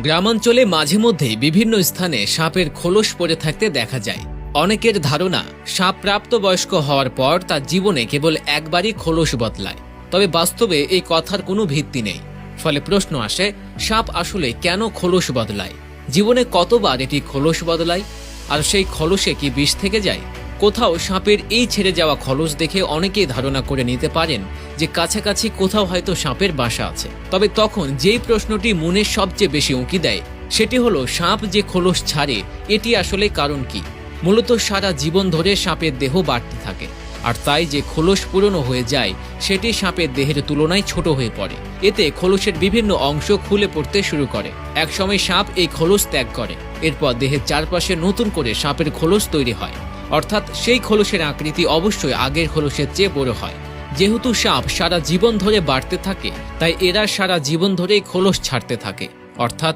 গ্রামাঞ্চলে মাঝে মধ্যেই বিভিন্ন স্থানে সাপের খোলস পড়ে থাকতে দেখা যায়। অনেকের ধারণা, সাপ প্রাপ্তবয়স্ক হওয়ার পর তার জীবনে কেবল একবারই খোলস বদলায়। তবে বাস্তবে এই কথার কোনো ভিত্তি নেই। ফলে প্রশ্ন আসে, সাপ আসলে কেন খোলস বদলায়? জীবনে কতবার এটি খোলস বদলায়? আর সেই খোলসে কি বিষ থেকে যায়? কোথাও সাপের এই ছেড়ে যাওয়া খলস দেখে অনেকেই ধারণা করে নিতে পারেন যে কাছাকাছি কোথাও হয়তো সাপের বাসা আছে। তবে তখন যেই প্রশ্নটি মনে সবচেয়ে বেশি উঁকি দেয়, সেটি হলো, সাপ যে খোলস ছাড়ে, এটি আসলে কারণ কি? মূলত সারা জীবন ধরে সাপের দেহ বাড়তে থাকে, আর তাই যে খোলস পুরনো হয়ে যায়, সেটি সাপের দেহের তুলনায় ছোট হয়ে পড়ে। এতে খোলসের বিভিন্ন অংশ খুলে পড়তে শুরু করে। একসময় সাপ এই খোলস ত্যাগ করে, এরপর দেহের চারপাশে নতুন করে সাপের খোলস তৈরি হয়। অর্থাৎ সেই খোলসের আকৃতি অবশ্যই আগের খোলসের চেয়ে বড় হয়। যেহেতু সাপ সারা জীবন ধরে বাড়তে থাকে, তাই এরা সারা জীবন ধরেই খোলস ছাড়তে থাকে। অর্থাৎ